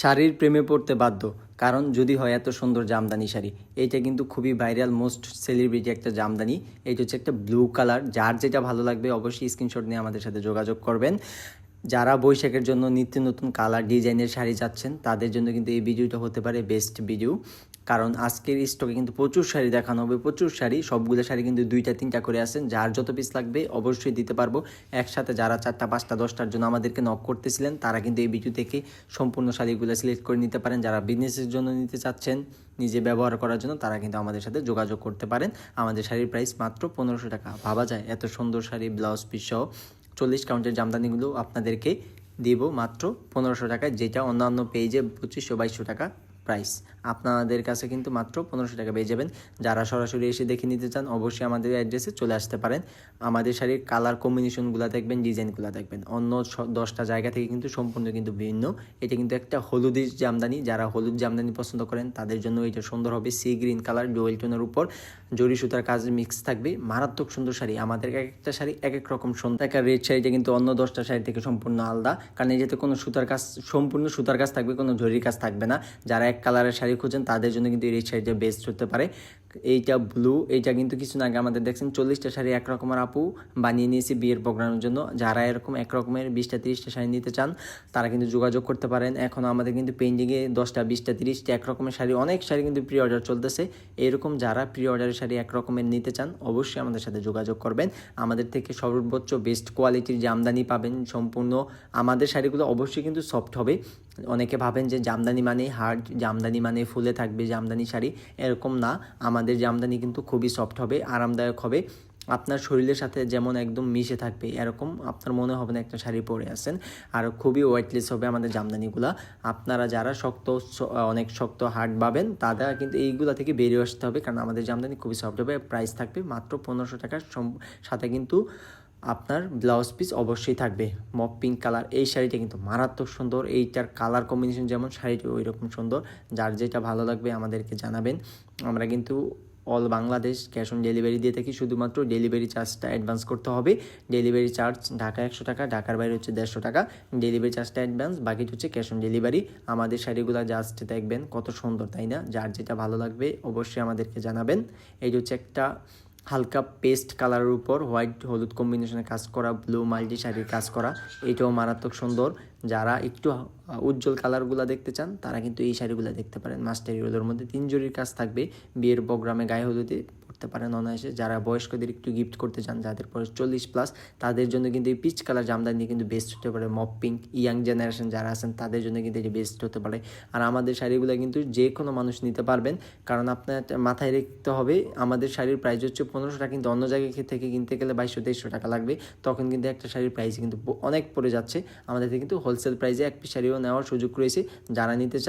শাড়ির প্রেমে পড়তে বাধ্য। কারণ যদি হয় এত সুন্দর জামদানি শাড়ি, এইটা কিন্তু খুবই ভাইরাল মোস্ট সেলিব্রিটি একটা জামদানি। এইটা হচ্ছে একটা ব্লু কালার যার যেটা ভালো লাগবে অবশ্যই স্ক্রিনশট নিয়ে আমাদের সাথে যোগাযোগ করবেন। যারা বৈশাখের জন্য নিত্য নতুন কালার ডিজাইনের শাড়ি চাচ্ছেন, তাদের জন্য কিন্তু এই ভিডিওটা হতে পারে বেস্ট ভিডিও কারণ আজকের স্টকে কিন্তু প্রচুর শাড়ি দেখানো হবে, প্রচুর শাড়ি, সবগুলো শাড়ি কিন্তু দুইটা, তিনটা করে আসেন। যার যত পিস লাগবে অবশ্যই দিতে পারব। একসাথে যারা চারটা, পাঁচটা, দশটার জন্য আমাদেরকে নক করতেছিলেন, তারা কিন্তু এই ভিডিও থেকে সম্পূর্ণ শাড়িগুলো সিলেক্ট করে নিতে পারেন। যারা বিজনেসের জন্য নিতে চাচ্ছেন, নিজে ব্যবহার করার জন্য, তারা কিন্তু আমাদের সাথে যোগাযোগ করতে পারেন। আমাদের শাড়ির প্রাইস মাত্র পনেরোশো টাকা। ভাবা যায়, এত সুন্দর শাড়ি ব্লাউজ পিস সহ। চল্লিশ কাউন্টের জামদানিগুলো আপনাদেরকে দিব মাত্র পনেরোশো টাকায় যেটা অন্যান্য পেজে পঁচিশশো বাইশশো টাকা প্রাইস আপনাদের কাছে কিন্তু মাত্র পনেরোশো টাকা পেয়ে যাবেন। যারা সরাসরি এসে দেখে নিতে চান, অবশ্যই আমাদের অ্যাড্রেসে চলে আসতে পারেন। আমাদের শাড়ির কালার কম্বিনেশনগুলো দেখবেন ডিজাইনগুলো দেখবেন। অন্য দশটা জায়গা থেকে কিন্তু সম্পূর্ণ কিন্তু ভিন্ন। এটা কিন্তু একটা হলুদের জামদানি। যারা হলুদ জামদানি পছন্দ করেন, তাদের জন্য এটা সুন্দর হবে। সি গ্রিন কালার ডুয়েল টোনের উপর। জরি সুতার কাজ মিক্স থাকবে। মারাত্মক সুন্দর শাড়ি। আমাদের এক একটা শাড়ি এক এক রকম সুন্দর। একটা রেড শাড়িটা কিন্তু অন্য দশটা শাড়ি থেকে সম্পূর্ণ আলাদা। কারণ এই যেতে কোনো সুতার কাজ, সম্পূর্ণ সুতার কাজ থাকবে, কোনো জরির কাজ থাকবে না। যারা এক কালারের শাড়ি খুঁজেন তাদের জন্য কিন্তু এই শাড়িটা বেস্ট হতে পারে। এইটা ব্লু, এইটা কিন্তু কিছুদিন আগে আমাদের দেখছেন চল্লিশটা শাড়ি একরকমের আপু বানিয়ে নিয়েছি বিয়ের প্রোগ্রামের জন্য। যারা এরকম একরকমের বিশটা, তিরিশটা শাড়ি নিতে চান, তারা কিন্তু যোগাযোগ করতে পারেন। এখন আমাদের কিন্তু পেন্ডিংয়ে দশটা, বিশটা, তিরিশটা এক রকমের শাড়ি, অনেক শাড়ি কিন্তু প্রি অর্ডার চলতেছে। এরকম যারা প্রি অর্ডারের শাড়ি এক রকমের নিতে চান, অবশ্যই আমাদের সাথে যোগাযোগ করবেন। আমাদের থেকে সর্বোচ্চ বেস্ট কোয়ালিটির জামদানি পাবেন সম্পূর্ণ। আমাদের শাড়িগুলো অবশ্যই কিন্তু সফট হবে। অনেকে ভাবেন যে জামদানি মানে হার্ড জামদানি মানে ফুলে থাকবে জামদানি শাড়ি, এরকম না। আমাদের জামদানি কিন্তু খুবই সফট হবে, আরামদায়ক হবে। আপনার শরীরের সাথে যেমন একদম মিশে থাকবে, এরকম আপনার মনে হবে না একটা শাড়ি পরে আছেন। আর খুবই ওয়েটলেস হবে আমাদের জামদানিগুলা আপনারা যারা শক্ত অনেক শক্ত হার্ট পাবেন তারা কিন্তু এইগুলা থেকে বেরিয়ে আসতে হবে। কারণ আমাদের জামদানি খুবই সফট হবে প্রাইস থাকবে মাত্র পনেরোশো টাকার সাথে কিন্তু আপনার ব্লাউজ পিস অবশ্যই থাকবে। মপ পিঙ্ক কালার এই শাড়িটা কিন্তু মারাত্মক সুন্দর। এইটার কালার কম্বিনেশন যেমন শাড়িটা ওই রকম সুন্দর। যার যেটা ভালো লাগবে আমাদেরকে জানাবেন। আমরা কিন্তু all Bangladesh cash on delivery দিয়ে থাকি। শুধুমাত্র ডেলিভারি চার্জটা অ্যাডভান্স করতে হবে। ডেলিভারি চার্জ ঢাকা একশো টাকা, ঢাকার বাইরে হচ্ছে দেড়শো টাকা। ডেলিভারি চার্জটা অ্যাডভান্স বাকিটা হচ্ছে ক্যাশ অন ডেলিভারি আমাদের শাড়িগুলো জাস্ট দেখবেন কত সুন্দর, তাই না? যার যেটা ভালো লাগবে অবশ্যই আমাদেরকে জানাবেন। এই হচ্ছে একটা হালকা পেস্ট কালারের উপর হোয়াইট হলুদ কম্বিনেশনে কাজ করা, ব্লু মাল্টি শাড়ির কাজ করা, এটাও মারাত্মক সুন্দর। যারা একটু উজ্জ্বল কালারগুলো দেখতে চান, তারা কিন্তু এই শাড়িগুলো দেখতে পারেন। মাস্টারি হলুদের মধ্যে তিন জরির কাজ থাকবে। বিয়ের প্রোগ্রামে গায়ে হলুদে পড়তে পারেন অনায়াসে। যারা বয়স্কদের একটু গিফট করতে চান, যাদের বয়স চল্লিশ প্লাস তাদের জন্য কিন্তু এই পিচ কালার জামদানি কিন্তু বেস্ট হতে পারে মপ পিঙ্ক ইয়াং জেনারেশন যারা আছেন, তাদের জন্য কিন্তু এটি বেস্ট হতে পারে। আর আমাদের শাড়িগুলো কিন্তু যে কোনো মানুষ নিতে পারবেন, কারণ আপনার মাথায় রাখতে হবে, আমাদের শাড়ির প্রাইস হচ্ছে পনেরোশো টাকা, কিন্তু অন্য জায়গায় থেকে কিনতে গেলে বাইশশো, তেইশশো টাকা লাগবে। তখন কিন্তু একটা শাড়ির প্রাইস কিন্তু অনেক পড়ে যাচ্ছে। আমাদের কিন্তু হোলসেল প্রাইসে এক পিস শাড়িও নেওয়ার সুযোগ রয়েছে। যারা নিতে চান